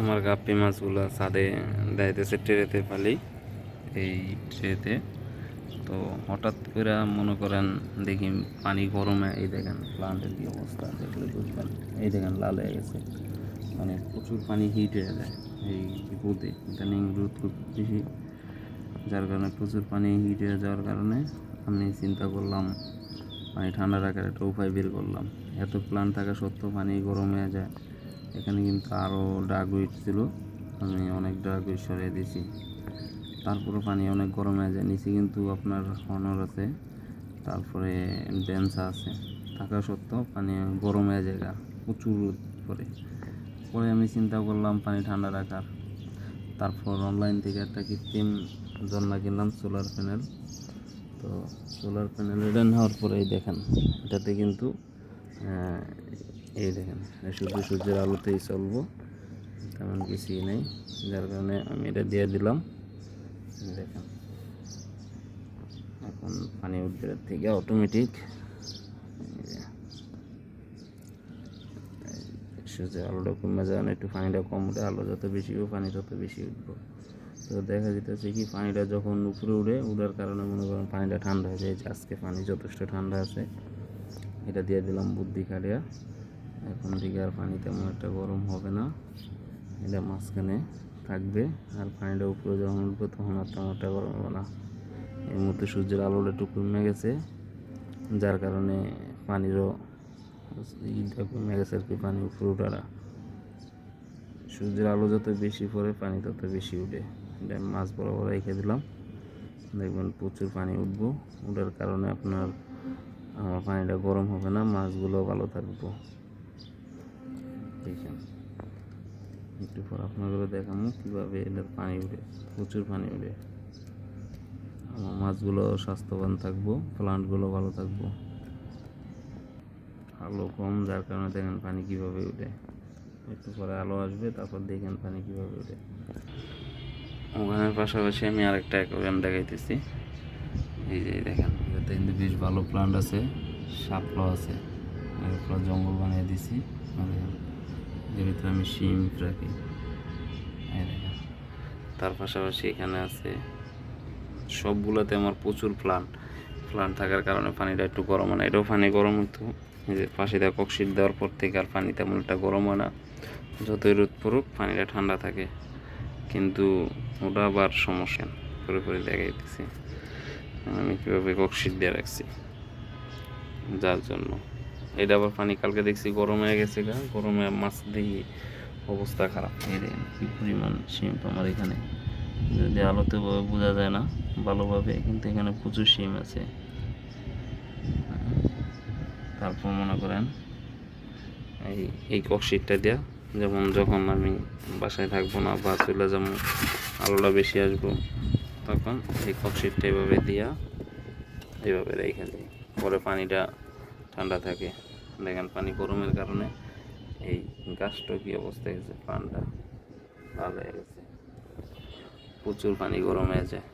আমার গাপ্পি মাছগুলো ছাদে দেখাইতেছে ট্রেতে পালি। এই ট্রেতে। তো হঠাৎ করে মনে করেন দেখি পানি গরমে, এই দেখেন প্লান্টের কি অবস্থা দেখলে বুঝবেন। এই দেখেন লাল হয়ে গেছে। মানে প্রচুর পানি হিট হয়ে যায় এই রোদে ইদানিং রোদ খুব বেশি। যার কারণে প্রচুর পানি হিট হয়ে যাওয়ার কারণে আমি চিন্তা করলাম পানি ঠান্ডা রাখার একটা উপায় বের করলাম। এত প্ল্যান থাকা সত্ত্বেও পানি গরম হয়ে যায়। এখানে কিন্তু আরও ডাক উইট ছিল। আমি অনেক ডাক উইট সরিয়ে দিয়েছি। তারপরে পানি অনেক গরম হয়ে যায়। নিচে কিন্তু আপনার হনর আছে। তারপরে ডেন্সা আছে। থাকা সত্ত্বেও পানি গরম হয়ে যায় প্রচুর রোদ পরে পরে আমি চিন্তা করলাম পানি ঠান্ডা রাখার। তারপর অনলাইন থেকে একটা কৃত্রিম জন্মা কিনলাম সোলার প্যানেল তো সোলার প্যানেল এটা নেওয়ার পরে এই দেখেন, এটাতে কিন্তু এই দেখেন শুধু সূর্যের আলোতেই চলবো। তেমন কিছুই নেই, যার কারণে আমি এটা দিয়ে দিলাম। দেখেন, এখন পানি উঠবে থেকে অটোমেটিক সূর্যের আলোটা কমে যাওয়া একটু পানিটা কম উঠে, আলো যত বেশি হবে পানি তত বেশি উঠবো। তো দেখা যেতেছে কি, পানিটা যখন উপরে উঠে, উঠার কারণে মনে করেন পানিটা ঠান্ডা হয়ে যায় আজকে পানি যথেষ্ট ঠান্ডা আছে। এটা দিয়ে দিলাম বুদ্ধি কাটিয়া এখন থেকে আর পানি তেমন একটা গরম হবে না। এটা মাঝখানে থাকবে, আর পানিটা উপরে যখন উঠবে তখন আর তেমন একটা গরম হবে না। এই মুহূর্তে সূর্যের আলোটা একটু কমে গেছে, যার কারণে পানিরও ইটা কমে গেছে আর কি, পানি উপরে উঠারা সূর্যের আলো যত বেশি পড়ে, পানি তত বেশি উঠে। এটা আমি মাছ বরাবর রেখে দিলাম। দেখবেন প্রচুর পানি উঠবো। উঠার কারণে আপনার, আমার পানিটা গরম হবে না, মাছগুলো ভালো থাকব। দেখেন একটু পর আপনাদেরও দেখাবো কীভাবে এদের পানি উঠে প্রচুর পানি উঠে আমার মাছগুলো স্বাস্থ্যবান থাকব প্লান্টগুলো ভালো থাকব। আলো কম, যার কারণে দেখেন পানি কীভাবে উঠে একটু পরে আলো আসবে, তারপর দেখেন পানি কীভাবে উঠে ওখানের পাশাপাশি আমি আরেকটা অ্যাকোরিয়াম দেখাইতেছি। এই যে দেখেন, এটাতে কিন্তু বেশ ভালো প্লান্ট আছে, শাপলা আছে। জঙ্গল বানিয়ে দিছি। ভিতরে আমি শিম রাখি তার পাশাপাশি এখানে আছে, সবগুলোতে আমার প্রচুর প্লান্ট প্লান্ট থাকার কারণে পানিটা একটু গরম হয় না। এটাও পানি গরম হতো যে পাশে দেওয়া ককশিট দেওয়ার পর থেকে আর পানি তেমন একটা গরম হয় না। যতই রোদ পড়ুক, পানিটা ঠান্ডা থাকে। কিন্তু ওটা আবার সমস্যা। করে করে দেখাইতেছি। আমি কীভাবে ককশিট দিয়ে রাখছি। যার জন্য। এটা আবার পানি কালকে দেখছি গরম হয়ে গেছে গা গরমে মাছ দেখি অবস্থা খারাপ। এই দেখেন কী পরিমাণ শিম আমার এখানে? যদি আলোতে বোঝা যায় না ভালোভাবে কিন্তু এখানে প্রচুর শিম আছে। তারপর মনে করেন এই এই ককশিটটা দেওয়া যেমন যখন আমি বাসায় থাকব না বা চলে যাব আলোটা বেশি আসব তখন এই ককশিটটা এভাবে দিয়া এইভাবে রেখে দিই। পরে পানিটা ঠান্ডা থাকে। দেখেন পানি গরমের কারণে এই গাছটা কি অবস্থা হয়েছে পানটা লাল হয়ে গেছে। প্রচুর পানি গরম হয়ে যায়